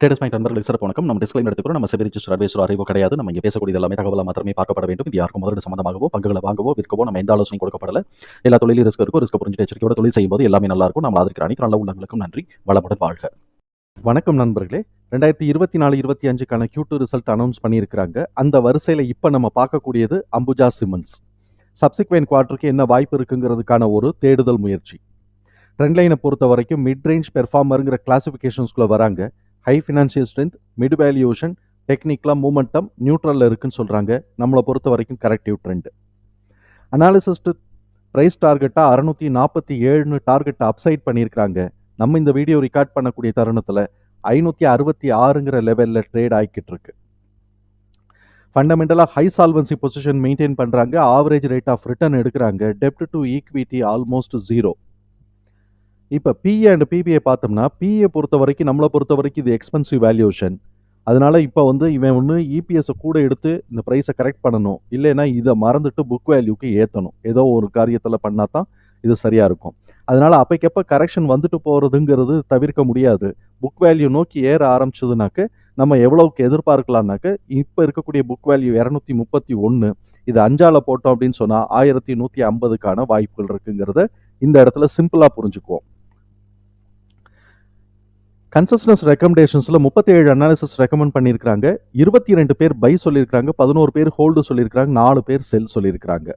Traders point நண்பர்களுக்கு சிறப்பு வணக்கம். நம்ம டிஸ்கிளைம் எடுத்துக்கிறோம் நம்ம செபி ரிஜிஸ்டர் அட்வைசர் அறிவோ கிடையாது. நம்ம இங்கே பேசக்கூடிய எல்லாமே தகவலாக மாத்திரமே பார்க்கப்பட வேண்டும். இது யாருக்கும் முதலீடு சம்பந்தமாகவோ பங்குகளை வாங்கவோ விற்கவோ நம்ம எந்த ஆலோசனை கொடுக்கப்படல. எல்லா தொழிலும் ரிஸ்க் இருக்கும் ரிஸ்க் புரிஞ்சு எச்சரிக்கையோட தொழில் செய்யும்போது எல்லாமே நல்லா இருக்கும். நம்ம ஆதரிக்கிற அனைத்து நல்ல உள்ளங்களுக்கும் நன்றி. வளமுடன் வாழ்க. வணக்கம் நண்பர்களே. ரெண்டாயிரத்தி இருபத்தி நாலு இருபத்தி அஞ்சுக்கான Q2 டூ ரிசல்ட் அனௌன்ஸ் பண்ணியிருக்கிறாங்க. அந்த வரிசையில் இப்போ நம்ம பார்க்கக்கூடியது அம்புஜா சிமெண்ட்ஸ் சப்சிக்வெண்ட் குவார்ட்டருக்கு என்ன வாய்ப்பு இருக்குங்கிறதுக்கான ஒரு தேடுதல் முயற்சி. ட்ரெண்ட் லைனை பொறுத்த வரைக்கும் மிட் ரேஞ்ச் பெர்ஃபார்மருங்கிற கிளாசிஃபிகேஷன்ஸ்குள்ளே வராங்க. High financial strength mid valuation டெக்னிக்கலாக மூமெண்டம் நியூட்ரலில் இருக்குன்னு சொல்கிறாங்க நம்மளை பொறுத்த வரைக்கும் கரெக்டிவ் ட்ரெண்ட் அனாலிசிஸ்ட் ப்ரைஸ் டார்கெட்டாக அறநூற்றி நாற்பத்தி ஏழுன்னு டார்கெட்டை அப்சைட் பண்ணியிருக்கிறாங்க. நம்ம இந்த வீடியோ ரெக்கார்ட் பண்ணக்கூடிய தருணத்தில் ஐநூற்றி அறுபத்தி ஆறுங்கிற லெவலில் ட்ரேட் ஆகிக்கிட்டு இருக்கு. ஃபண்டமெண்டலாக ஹை சால்வன்சி பொசிஷன் மெயின்டைன் பண்ணுறாங்க ஆவரேஜ் ரேட் ஆஃப் ரிட்டர்ன் எடுக்கிறாங்க. டெப்ட் டு ஈக்விட்டி ஆல்மோஸ்ட் ஜீரோ இப்போ பிஏ அண்ட் பிபிஐ பார்த்தோம்னா பிஏ பொறுத்த வரைக்கும் நம்மளை பொறுத்த வரைக்கும் இது எக்ஸ்பென்சிவ் வேல்யூஷன் அதனால் இப்போ வந்து இவன் ஒன்று இபிஎஸ்ஸை கூட எடுத்து இந்த ப்ரைஸை கரெக்ட் பண்ணணும். இல்லைன்னா இதை மறந்துட்டு புக் வேல்யூக்கு ஏற்றணும் ஏதோ ஒரு காரியத்தில் பண்ணால் தான் இது சரியாக இருக்கும். அதனால் அப்பைக்கப்போ கரெக்ஷன் வந்துட்டு போகிறதுங்கிறது தவிர்க்க முடியாது. புக் வேல்யூ நோக்கி ஏற ஆரம்பிச்சதுனாக்க நம்ம எவ்வளோக்கு எதிர்பார்க்கலாம்னாக்க இப்போ இருக்கக்கூடிய புக் வேல்யூ இரநூத்தி முப்பத்தி ஒன்று இது அஞ்சால் போட்டோம் அப்படின்னு சொன்னால் ஆயிரத்தி நூற்றி ஐம்பதுக்கான வாய்ப்புகள் இருக்குங்கிறத இந்த இடத்துல சிம்பிளாக புரிஞ்சுக்குவோம். கன்சஸ்டன்ஸ் ரெக்கமெண்டேஷன்ஸில் முப்பத்தி ஏழு அனாலிசிஸ் ரெக்கமெண்ட் பண்ணியிருக்காங்க இருபத்தி ரெண்டு பேர் பை சொல்லியிருக்காங்க பதினோரு பேர் ஹோல்டு சொல்லியிருக்காங்க நாலு பேர் செல் சொல்லியிருக்காங்க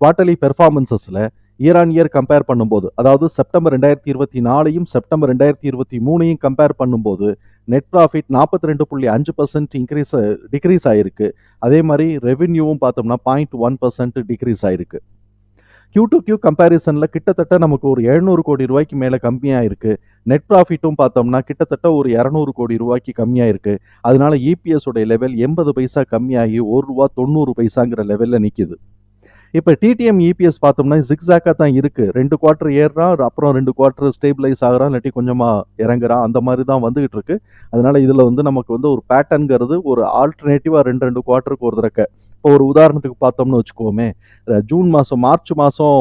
குவார்ட்டர்லி பெர்ஃபார்மன்சஸில் இயர் ஆன் இயர் கம்பேர் பண்ணும்போது அதாவது செப்டம்பர் ரெண்டாயிரத்தி இருபத்தி நாலையும் செப்டம்பர் ரெண்டாயிரத்தி இருபத்தி மூணையும் கம்பேர் பண்ணும்போது நெட் ப்ராஃபிட் நாற்பத்தி ரெண்டு புள்ளி அஞ்சு பர்சன்ட் இன்க்ரீஸ் டிக்ரீஸ் ஆயிருக்கு. அதே மாதிரி ரெவென்யூவும் பார்த்தோம்னா பாயிண்ட் ஒன் பர்சன்ட் டிக்ரீஸ் ஆயிருக்கு. கியூ டு கியூ கம்பேரிசனில் கிட்டத்தட்ட நமக்கு ஒரு எழுநூறு கோடி ரூபாய்க்கு மேலே கம்மியாக இருக்குது நெட் ப்ராஃபிட்டும் பார்த்தோம்னா கிட்டத்தட்ட ஒரு இரநூறு கோடி ரூபாய்க்கு கம்மியாக இருக்குது அதனால இபிஎஸ் உடைய லெவல் எண்பது பைசா கம்மியாகி ஒரு ரூபா தொண்ணூறு பைசாங்கிற லெவலில் நிற்கிது இப்போ டிடிஎம் இபிஎஸ் பார்த்தோம்னா ஜிக்ஸாக்காக தான் இருக்குது ரெண்டு குவார்ட்டர் ஏறுறான் அப்புறம் ரெண்டு குவார்ட்டர் ஸ்டேபிளைஸ் ஆகிறான் இல்லாட்டி கொஞ்சமாக இறங்குறான் அந்த மாதிரி தான் வந்துகிட்டு இருக்கு. அதனால இதில் வந்து நமக்கு வந்து ஒரு பேட்டர்ன்கிறது ஒரு ஆல்டர்னேட்டிவாக ரெண்டு ரெண்டு குவார்ட்டருக்கு ஒரு தடக்க இப்போ ஒரு உதாரணத்துக்கு பார்த்தோம்னு வச்சுக்கோமே. ஜூன் மாதம் மார்ச் மாதம்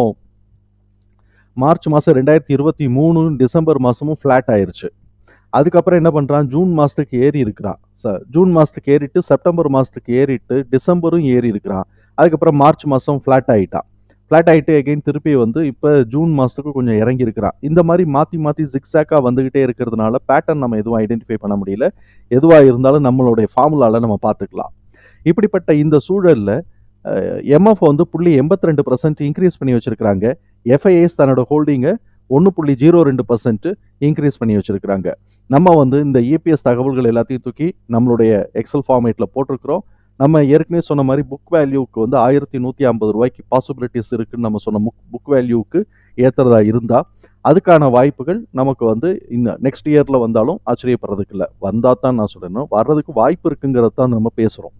மார்ச் மாதம் ரெண்டாயிரத்தி இருபத்தி மூணு டிசம்பர் மாதமும் ஃப்ளாட் ஆயிடுச்சு அதுக்கப்புறம் என்ன பண்ணுறான் ஜூன் மாதத்துக்கு ஏறி இருக்கிறான். ச- ஜூன் மாதத்துக்கு ஏறிட்டு செப்டம்பர் மாதத்துக்கு ஏறிட்டு டிசம்பரும் ஏறி இருக்கிறான். அதுக்கப்புறம் மார்ச் மாதம் ஃப்ளாட் ஆகிட்டான் ஃப்ளாட் ஆகிட்டு அகைன் திருப்பி வந்து இப்போ ஜூன் மாதத்துக்கு கொஞ்சம் இறங்கி இருக்கிறான். இந்த மாதிரி மாற்றி மாற்றி ஜிக்ஸாக்காக வந்துக்கிட்டே இருக்கிறதுனால பேட்டர்ன் நம்ம எதுவும் ஐடென்டிஃபை பண்ண முடியல. எதுவாக இருந்தாலும் நம்மளுடைய ஃபார்முலாவில் நம்ம பார்த்துக்கலாம். இப்படிப்பட்ட இந்த சூழலில் எம்எஃப் வந்து புள்ளி எண்பத்தி ரெண்டு பர்சன்ட் இன்க்ரீஸ் பண்ணி வச்சுருக்கிறாங்க. எஃப்ஐஎஸ் தன்னோட ஹோல்டிங்கை ஒன்று புள்ளி ஜீரோ ரெண்டு பர்சன்ட் இன்க்ரீஸ் பண்ணி வச்சுருக்கிறாங்க. நம்ம வந்து இந்த இபிஎஸ் தகவல்கள் எல்லாத்தையும் தூக்கி நம்மளுடைய எக்ஸல் ஃபார்மேட்டில் போட்டிருக்கிறோம். நம்ம ஏற்கனவே சொன்ன மாதிரி புக் வேல்யூக்கு வந்து ஆயிரத்தி நூற்றி ஐம்பது ரூபாய்க்கு பாசிபிலிட்டிஸ் இருக்குன்னு நம்ம சொன்ன புக் புக் வேல்யூவுக்கு ஏற்றுறதா இருந்தால் அதுக்கான வாய்ப்புகள் நமக்கு வந்து இந்த நெக்ஸ்ட் இயரில் வந்தாலும் ஆச்சரியப்படுறதுக்கு இல்லை. வந்தால் தான் நான் சொல்லணும். வர்றதுக்கு வாய்ப்பு இருக்குங்கிறது தான் நம்ம பேசுகிறோம்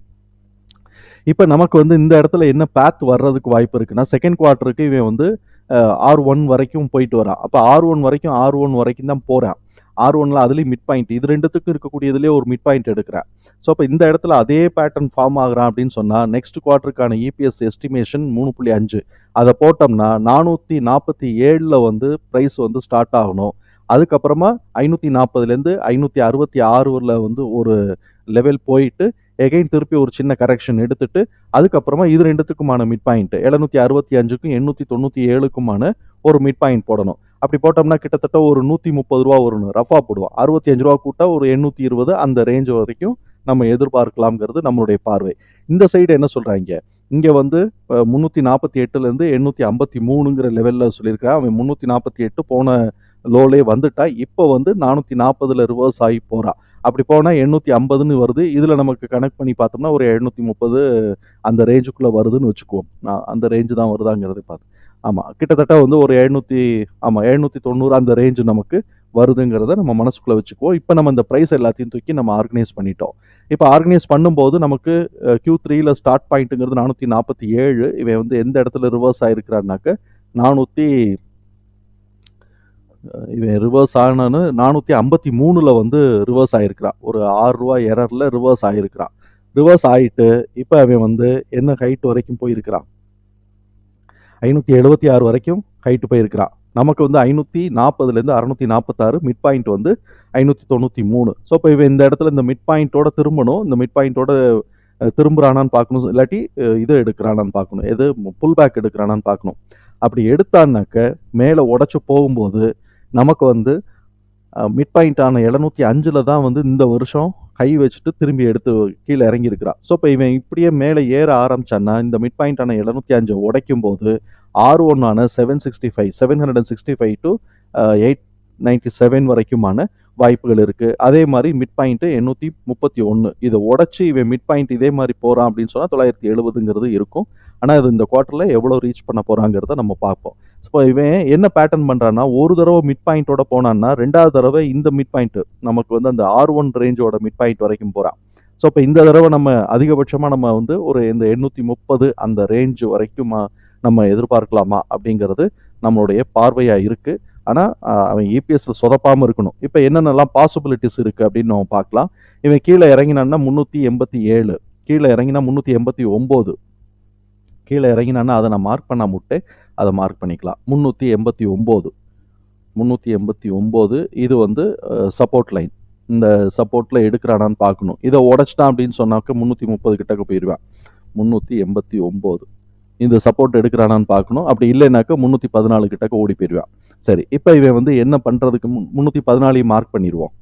இப்போ நமக்கு வந்து இந்த இடத்துல என்ன பேத் வர்றதுக்கு வாய்ப்பு இருக்குன்னா செகண்ட் குவார்ட்டருக்கு இவன் வந்து ஆர் ஒன் வரைக்கும் போயிட்டு வரான். அப்போ ஆர் ஒன் வரைக்கும் ஆர் ஒன் வரைக்கும் தான் போகிறேன் ஆர் ஒன்ல அதுலேயும் மிட் பாயிண்ட் இது ரெண்டுத்துக்கும் இருக்கக்கூடியதுலேயே ஒரு மிட் பாயிண்ட் எடுக்கிறேன். ஸோ அப்போ இந்த இடத்துல அதே பேட்டர்ன் ஃபார்ம் ஆகிறான் அப்படின்னு சொன்னால் நெக்ஸ்ட் குவார்ட்டருக்கான இபிஎஸ் எஸ்டிமேஷன் மூணு புள்ளி அஞ்சு. அதை போட்டோம்னா நானூற்றி நாற்பத்தி ஏழில் வந்து ப்ரைஸ் வந்து ஸ்டார்ட் ஆகணும். அதுக்கப்புறமா ஐநூற்றி நாற்பதுலேருந்து ஐநூற்றி அறுபத்தி ஆறுல வந்து ஒரு லெவல் போயிட்டு எகைன் திருப்பி ஒரு சின்ன கரெக்ஷன் எடுத்துட்டு அதுக்கப்புறமா இது ரெண்டுத்துக்குமான மிட் பாயிண்ட் எழுநூற்றி அறுபத்தி அஞ்சுக்கும் எண்ணூற்றி தொண்ணூற்றி ஏழுக்குமான ஒரு மிட் பாயிண்ட் போடணும். அப்படி போட்டோம்னா கிட்டத்தட்ட ஒரு நூற்றி முப்பது ரூபா வரும் ரஃபாக போடுவோம். அறுபத்தி அஞ்சு ரூபா கூட்டா ஒரு எண்ணூற்றி இருபது அந்த ரேஞ்ச் வரைக்கும் நம்ம எதிர்பார்க்கலாம்ங்கிறது நம்மளுடைய பார்வை. இந்த சைடு என்ன சொல்கிறாங்க இங்கே வந்து முந்நூற்றி நாற்பத்தி எட்டுலேருந்து எண்ணூற்றி ஐம்பத்தி மூணுங்கிற லெவலில் சொல்லியிருக்கான் அவன் முந்நூற்றி நாற்பத்தி எட்டு போன லோலே வந்துட்டா இப்போ வந்து நானூற்றி நாற்பதில் ரிவர்ஸ் ஆகி போகிறான் அப்படி போனால் எண்ணூற்றி ஐம்பதுன்னு வருது. இதில் நமக்கு கனெக்ட் பண்ணி பார்த்தோம்னா ஒரு எழுநூற்றி முப்பது அந்த ரேஞ்சுக்குள்ளே வருதுன்னு வச்சுக்குவோம். நான் அந்த ரேஞ்சு தான் வருதாங்கிறது பார்த்து. ஆமாம் கிட்டத்தட்ட வந்து ஒரு எழுநூற்றி ஆமாம் எழுநூற்றி தொண்ணூறு அந்த ரேஞ்சு நமக்கு வருதுங்கிறத நம்ம மனசுக்குள்ளே வச்சுக்குவோம். இப்போ நம்ம இந்த ப்ரைஸ் எல்லாத்தையும் தூக்கி நம்ம ஆர்கனைஸ் பண்ணிட்டோம். இப்போ ஆர்கனைஸ் பண்ணும்போது நமக்கு கியூ த்ரீயில் ஸ்டார்ட் பாயிண்ட்டுங்கிறது நானூற்றி நாற்பத்தி ஏழு. இவன் வந்து எந்த இடத்துல ரிவர்ஸ் ஆகிருக்கிறான்னாக்க நானூற்றி இவன் ரிவர்ஸ் ஆனான்னு நானூற்றி ஐம்பத்தி மூணில் வந்து ரிவர்ஸ் ஆகிருக்கிறான் ஒரு ஆறு ரூபா எரரில் ரிவர்ஸ் ஆகிருக்கிறான் ரிவர்ஸ் ஆகிட்டு இப்போ அவன் வந்து என்ன ஹைட் வரைக்கும் போயிருக்கிறான்? ஐநூற்றி எழுபத்தி ஆறு வரைக்கும் ஹைட்டு போயிருக்கிறான். நமக்கு வந்து ஐநூற்றி நாற்பதுலேருந்து அறநூற்றி நாற்பத்தாறு மிட் பாயிண்ட் வந்து ஐநூற்றி தொண்ணூற்றி மூணு. ஸோ இப்போ இவன் இந்த இடத்துல இந்த மிட் பாயிண்ட்டோட திரும்பணும். இந்த மிட் பாயிண்ட்டோட திரும்புறானான்னு பார்க்கணும். இல்லாட்டி இது எடுக்கிறானான்னு பார்க்கணும். எது புல் பேக் எடுக்கிறானான்னு பார்க்கணும். அப்படி எடுத்தான்னாக்க மேலே உடச்சி போகும்போது நமக்கு வந்து மிட் பாயிண்டான எழுநூற்றி அஞ்சில் தான் வந்து இந்த வருஷம் கை வச்சுட்டு திரும்பி எடுத்து கீழே இறங்கியிருக்கிறான் ஸோ இப்போ இவன் இப்படியே மேலே ஏற ஆரம்பிச்சான்னா இந்த மிட் பாயிண்டான எழுநூற்றி அஞ்சை உடைக்கும் போது R ஒன்னான seven sixty five seven hundred and sixty five to eight ninety seven வரைக்குமான வாய்ப்புகள் இருக்குது அதே மாதிரி மிட் பாயிண்ட்டு எண்ணூற்றி முப்பத்தி ஒன்று இதை உடச்சி இவன் மிட் பாயிண்ட் இதே மாதிரி போகிறான் அப்படின்னு சொன்னால் தொள்ளாயிரத்தி எழுபதுங்கிறது இருக்கும். ஆனால் இது இந்த குவார்ட்டரில் எவ்வளோ ரீச் பண்ண போகிறாங்கிறத நம்ம பார்ப்போம். இப்போ இவன் என்ன பேட்டர்ன் பண்ணுறான்னா ஒரு தடவை மிட் பாயிண்ட்டோட போனான்னா ரெண்டாவது தடவை இந்த மிட் பாயிண்ட்டு நமக்கு வந்து அந்த ஆர் ஒன் ரேஞ்சோட மிட் பாயிண்ட் வரைக்கும் போகிறான் ஸோ இப்போ இந்த தடவை நம்ம அதிகபட்சமாக நம்ம வந்து ஒரு இந்த எண்ணூற்றி முப்பது அந்த ரேஞ்ச் வரைக்கும் நம்ம எதிர்பார்க்கலாமா அப்படிங்கிறது நம்மளுடைய பார்வையாக இருக்குது ஆனால் அவன் இபிஎஸ்ல சொதப்பாமல் இருக்கணும். இப்போ என்னென்னலாம் பாசிபிலிட்டிஸ் இருக்குது அப்படின்னு நம்ம பார்க்கலாம். இவன் கீழே இறங்கினான்னா முந்நூற்றி எண்பத்தி ஏழு கீழே இறங்கினா முந்நூற்றி எண்பத்தி ஒம்பது. கீழே இறங்கினான்னா அதை நான் மார்க் பண்ண முட்டே அதை மார்க் பண்ணிக்கலாம். முந்நூற்றி எண்பத்தி ஒம்பது. முந்நூற்றி எண்பத்தி ஒம்பது இது வந்து சப்போர்ட் லைன் இந்த சப்போர்ட்டில் எடுக்கிறானான்னு பார்க்கணும். இதை உடச்சிட்டான் அப்படின்னு சொன்னாக்க முந்நூற்றி முப்பது கிட்டக்க போயிடுவேன் முந்நூற்றி எண்பத்தி ஒம்பது. இந்த சப்போர்ட் எடுக்கிறானான்னு பார்க்கணும். அப்படி இல்லைனாக்கா முந்நூற்றி பதினாலு கிட்டக்க ஓடி போயிடுவான் சரி இப்போ இவன் வந்து என்ன பண்ணுறதுக்கு முந்நூற்றி பதினாலையும் மார்க் பண்ணிடுவோம்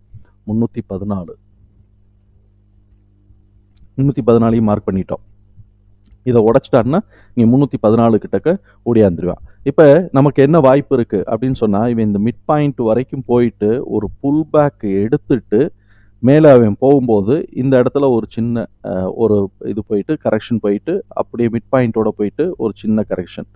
முந்நூற்றி பதினாலு. முந்நூற்றி பதினாலையும் மார்க் பண்ணிட்டோம். இதை உடச்சிட்டான்னா நீ முந்நூற்றி பதினாலு கிட்டக்க ஓடியாந்துருவான் இப்போ நமக்கு என்ன வாய்ப்பு இருக்குது அப்படின்னு சொன்னால் இவன் இந்த மிட் பாயிண்ட் வரைக்கும் போயிட்டு ஒரு புல் பேக் எடுத்துட்டு மேலே அவன் போகும்போது இந்த இடத்துல ஒரு சின்ன ஒரு இது போயிட்டு கரெக்ஷன் போயிட்டு அப்படியே மிட் பாயிண்ட்டோட போயிட்டு ஒரு சின்ன கரெக்ஷன்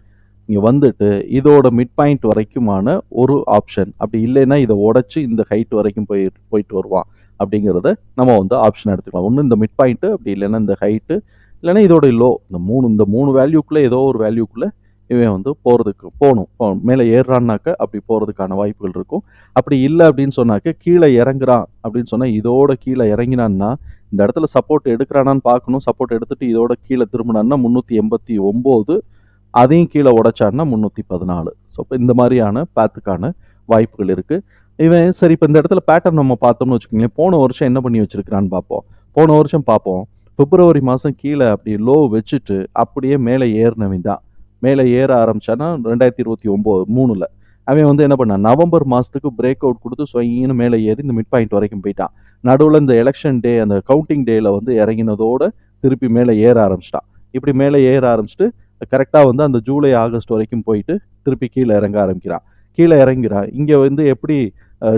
இங்கே வந்துட்டு இதோட மிட் பாயிண்ட் வரைக்குமான ஒரு ஆப்ஷன் அப்படி இல்லைன்னா இதை உடச்சி இந்த ஹைட் வரைக்கும் போய் போயிட்டு வருவான். அப்படிங்கிறத நம்ம வந்து ஆப்ஷன் எடுத்துக்கலாம். ஒன்று இந்த மிட் பாயிண்ட்டு அப்படி இல்லைன்னா இந்த ஹைட்டு இல்லைன்னா இதோட லோ இந்த மூணு இந்த மூணு வேல்யூக்குள்ளே ஏதோ ஒரு வேல்யூக்குள்ளே இவன் வந்து போகிறதுக்கு போகணும். மேலே ஏறுறான்னாக்க அப்படி போகிறதுக்கான வாய்ப்புகள் இருக்கும். அப்படி இல்லை அப்படின்னு சொன்னாக்க கீழே இறங்குறான் அப்படின்னு சொன்னால் இதோட கீழே இறங்கினான்னா இந்த இடத்துல சப்போர்ட் எடுக்கிறானான்னு பார்க்கணும். சப்போர்ட் எடுத்துகிட்டு இதோட கீழே திரும்பினான்னா முந்நூற்றி எண்பத்தி ஒம்பது அதையும் கீழே உடைச்சான்னா முந்நூற்றி பதினாலு. ஸோ இப்போ இந்த மாதிரியான பேத்துக்கான வாய்ப்புகள் இருக்குது இவன் சரி இப்போ இந்த இடத்துல பேட்டர்ன் நம்ம பார்த்தோம்னு வச்சுக்கோங்களேன். போன வருஷம் என்ன பண்ணி வச்சுருக்கிறான்னு பார்ப்போம். போன வருஷம் பார்ப்போம். பிப்ரவரி மாதம் கீழே அப்படி லோ வச்சுட்டு அப்படியே மேலே ஏறினவன் தான். மேலே ஏற ஆரம்பிச்சான்னா ரெண்டாயிரத்தி இருபத்தி ஒம்போது மூணில். அவன் வந்து என்ன பண்ணான்? நவம்பர் மாதத்துக்கு பிரேக் அவுட் கொடுத்து சொயின்னு மேலே ஏறி இந்த மிட் பாயிண்ட் வரைக்கும் போயிட்டான். நடுவில் இந்த எலெக்ஷன் டே அந்த கவுண்டிங் டேயில் வந்து இறங்கினதோட திருப்பி மேலே ஏற ஆரம்பிச்சிட்டான். இப்படி மேலே ஏற ஆரம்பிச்சிட்டு கரெக்டாக வந்து அந்த ஜூலை ஆகஸ்ட் வரைக்கும் போயிட்டு திருப்பி கீழே இறங்க ஆரம்பிக்கிறான். கீழே இறங்கிறான். இங்கே வந்து எப்படி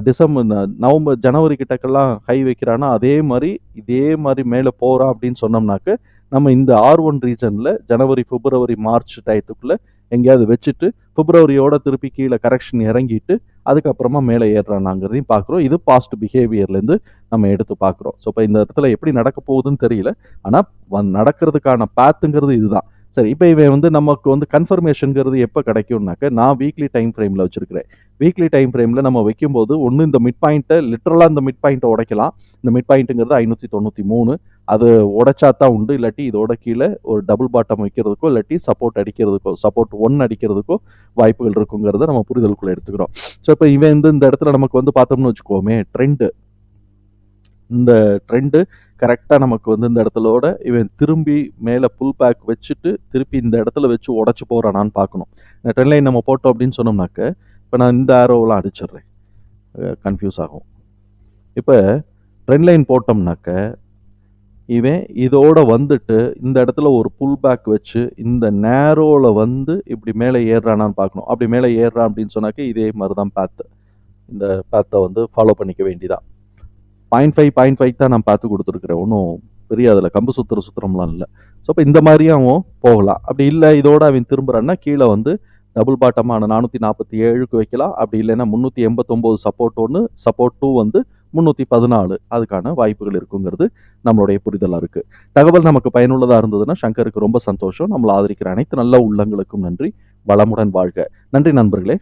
டிசம்பர் ந- நவம்பர் ஜனவரி கிட்டக்கெல்லாம் ஹை வைக்கிறான்னா அதே மாதிரி இதே மாதிரி மேலே போகிறான் அப்படின்னு சொன்னோம்னாக்க நம்ம இந்த ஆர் ஒன் ரீஜனில் ஜனவரி பிப்ரவரி மார்ச் டயத்துக்குள்ளே எங்கேயாவது வச்சுட்டு பிப்ரவரியோட திருப்பி கீழே கரெக்ஷன் இறங்கிட்டு அதுக்கப்புறமா மேலே ஏறுறானாங்கிறதையும் பார்க்குறோம். இது பாஸ்ட் பிஹேவியர்லேருந்து நம்ம எடுத்து பார்க்குறோம். ஸோ இப்போ இந்த இடத்துல எப்படி நடக்க போகுதுன்னு தெரியல. ஆனால் நடக்கிறதுக்கான பாத்துங்கிறது இதுதான். சரி இப்போ இவன் வந்து நமக்கு வந்து கன்ஃபர்மேஷனுங்கிறது எப்போ கிடைக்கும்னாக்க நான் வீக்லி டைம் ஃப்ரேமில் வச்சுருக்கிறேன். வீக்லி டைம் ஃப்ரேமில் நம்ம வைக்கும்போது ஒன்று இந்த மிட் பாயிண்ட்டை லிட்ரலாக இந்த மிட் பாயிண்ட்டை உடைக்கலாம். இந்த மிட் பாயிண்ட்டுங்கிறது ஐநூற்றி தொண்ணூற்றி மூணு அது உடைச்சா தான் உண்டு இல்லாட்டி இதோட கீழே ஒரு டபுள் பாட்டம் வைக்கிறதுக்கோ இல்லாட்டி சப்போர்ட் அடிக்கிறதுக்கோ சப்போர்ட் ஒன் அடிக்கிறதுக்கோ வாய்ப்புகள் இருக்குங்கிறத நம்ம புரிதலுக்குள்ளே எடுத்துக்கிறோம். ஸோ இப்போ இவன் வந்து இந்த இடத்துல நமக்கு வந்து பார்த்தோம்னு வச்சுக்கோமே ட்ரெண்டு இந்த ட்ரெண்டு கரெக்டாக நமக்கு வந்து இந்த இடத்துலோட இவன் திரும்பி மேலே புல் பேக் வச்சுட்டு திருப்பி இந்த இடத்துல வச்சு உடச்சி போகிறானான்னு பார்க்கணும். இந்த ட்ரெண்ட் லைன் நம்ம போட்டோம் அப்படின்னு சொன்னோம்னாக்க இப்போ நான் இந்த ஆரோவெலாம் அடிச்சிடுறேன். கன்ஃபியூஸ் ஆகும். இப்போ ட்ரெண்ட் லைன் போட்டோம்னாக்க இவன் இதோட வந்துட்டு இந்த இடத்துல ஒரு புல் பேக் வச்சு இந்த நேரோவில் வந்து இப்படி மேலே ஏறுறானான்னு பார்க்கணும். அப்படி மேலே ஏறுறான் அப்படின்னு சொன்னாக்க இதே மாதிரி தான் பேத்து இந்த பேத்தை வந்து ஃபாலோ பண்ணிக்க வேண்டியதான் பாயிண்ட் ஃபைவ் பாயிண்ட் ஃபைவ் தான் நான் பார்த்து கொடுத்துருக்குறேன். ஒன்றும் பெரிய அதில் கம்பு சுத்துற சுத்திரம்லாம் இல்லை. ஸோ இப்போ இந்த மாதிரியும் அவன் போகலாம். அப்படி இல்லை இதோட அவன் திரும்புகிறான்னா கீழே வந்து டபுள் பாட்டமான நானூற்றி நாற்பத்தி ஏழுக்கு வைக்கலாம். அப்படி இல்லைன்னா முந்நூற்றி எண்பத்தொம்போது சப்போர்ட் ஒன்று சப்போர்ட் டூ வந்து முந்நூற்றி பதினாலு அதுக்கான வாய்ப்புகள் இருக்குங்கிறது நம்மளுடைய புரிதலாக இருக்குது தகவல் நமக்கு பயனுள்ளதாக இருந்ததுன்னா சங்கருக்கு ரொம்ப சந்தோஷம். நம்மளை ஆதரிக்கிற அனைத்து நல்ல உள்ளங்களுக்கும் நன்றி. வளமுடன் வாழ்க. நன்றி நண்பர்களே.